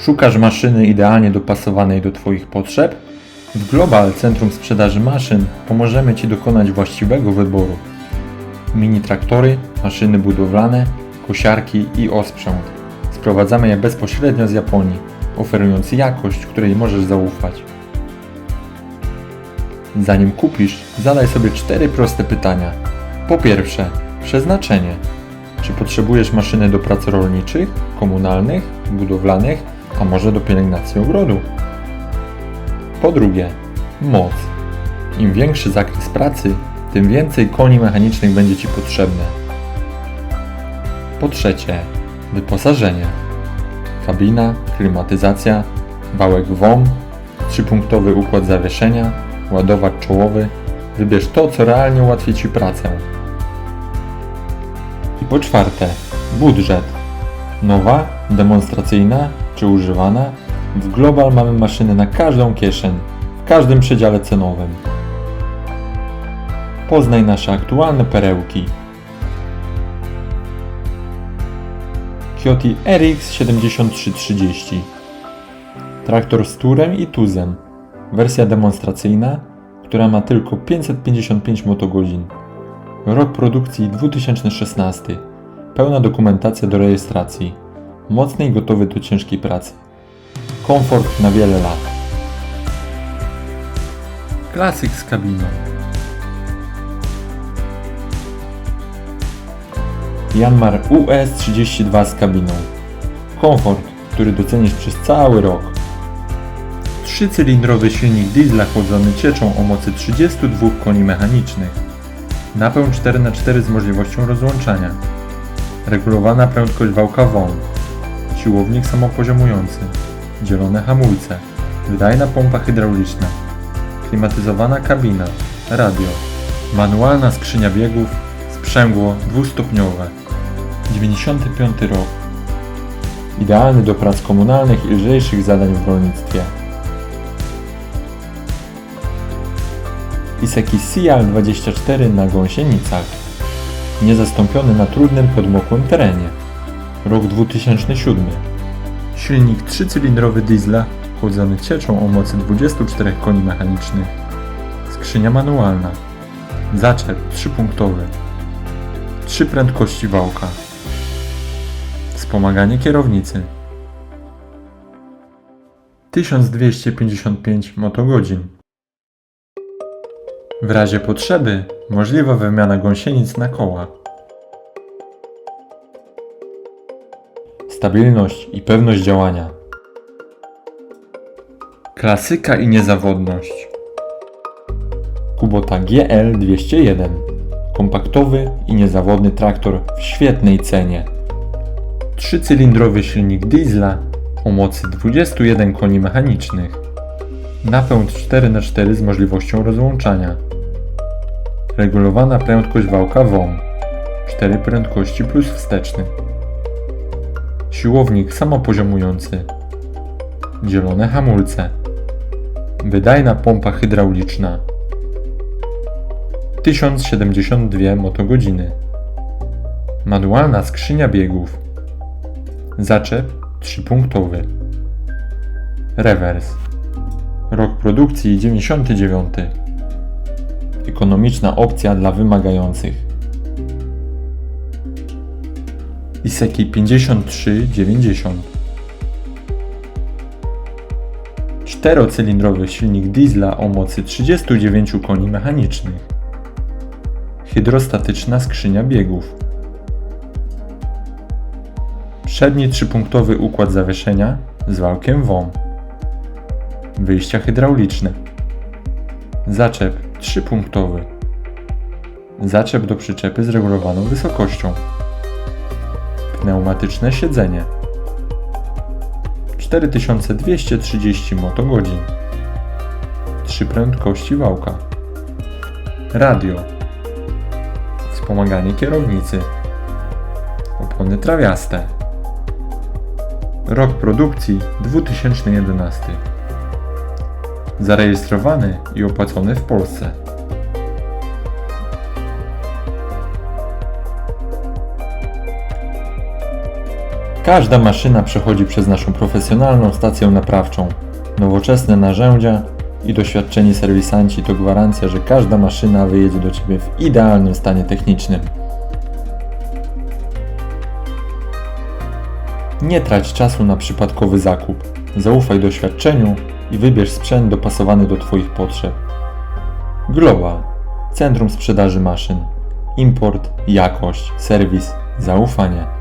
Szukasz maszyny idealnie dopasowanej do Twoich potrzeb? W Global Centrum Sprzedaży Maszyn pomożemy Ci dokonać właściwego wyboru. Mini traktory, maszyny budowlane, kosiarki i osprzęt. Sprowadzamy je bezpośrednio z Japonii, oferując jakość, której możesz zaufać. Zanim kupisz, zadaj sobie cztery proste pytania. Po pierwsze, przeznaczenie. Czy potrzebujesz maszyny do prac rolniczych, komunalnych, budowlanych, a może do pielęgnacji ogrodu? Po drugie, moc. Im większy zakres pracy, tym więcej koni mechanicznych będzie Ci potrzebne. Po trzecie, wyposażenie. Kabina, klimatyzacja, wałek WOM, trzypunktowy układ zawieszenia, ładowacz czołowy. Wybierz to, co realnie ułatwi Ci pracę. I po czwarte, budżet. Nowa, demonstracyjna czy używana? W Global mamy maszyny na każdą kieszeń, w każdym przedziale cenowym. Poznaj nasze aktualne perełki. Kioti RX 7330 Traktor z turem i tuzem. Wersja demonstracyjna, która ma tylko 555 motogodzin. Rok produkcji 2016. Pełna dokumentacja do rejestracji. Mocny i gotowy do ciężkiej pracy. Komfort na wiele lat. Klasyk z kabiną. Janmar US32 z kabiną. Komfort, który docenisz przez cały rok. Trzycylindrowy silnik diesla chłodzony cieczą o mocy 32 koni mechanicznych. Napełń 4x4 z możliwością rozłączania. Regulowana prędkość wałka WON. Siłownik samopoziomujący. Dzielone hamulce. Wydajna pompa hydrauliczna. Klimatyzowana kabina. Radio. Manualna skrzynia biegów. Sprzęgło dwustopniowe. 95 rok. Idealny do prac komunalnych i lżejszych zadań w rolnictwie. Iseki Sial 24 na gąsienicach. Niezastąpiony na trudnym, podmokłym terenie. Rok 2007. Silnik trzycylindrowy diesla chłodzony cieczą o mocy 24 koni mechanicznych. Skrzynia manualna. Zaczep trzypunktowy. Trzy prędkości wałka. Wspomaganie kierownicy. 1255 motogodzin. W razie potrzeby możliwa wymiana gąsienic na koła. Stabilność i pewność działania. Klasyka i niezawodność. Kubota GL 201. Kompaktowy i niezawodny traktor w świetnej cenie. Trzycylindrowy silnik diesla o mocy 21 koni mechanicznych. Napęd 4x4 z możliwością rozłączania. Regulowana prędkość wałka WOM. 4 prędkości plus wsteczny. Siłownik samopoziomujący. Dzielone hamulce. Wydajna pompa hydrauliczna. 1072 motogodziny. Manualna skrzynia biegów. Zaczep trzypunktowy. Rewers. Rok produkcji 99. Ekonomiczna opcja dla wymagających. Iseki 5390. Czterocylindrowy silnik diesla o mocy 39 koni mechanicznych. Hydrostatyczna skrzynia biegów. Przedni trzypunktowy układ zawieszenia z wałkiem WOM. Wyjścia hydrauliczne. Zaczep trzypunktowy. Zaczep do przyczepy z regulowaną wysokością. Pneumatyczne siedzenie. 4230 motogodzin. Trzy prędkości wałka. Radio. Wspomaganie kierownicy. Opony trawiaste. Rok produkcji 2011. Zarejestrowany i opłacony w Polsce. Każda maszyna przechodzi przez naszą profesjonalną stację naprawczą. Nowoczesne narzędzia i doświadczeni serwisanci to gwarancja, że każda maszyna wyjedzie do Ciebie w idealnym stanie technicznym. Nie trać czasu na przypadkowy zakup. Zaufaj doświadczeniu i wybierz sprzęt dopasowany do Twoich potrzeb. Global. Centrum Sprzedaży Maszyn. Import, jakość, serwis, zaufanie.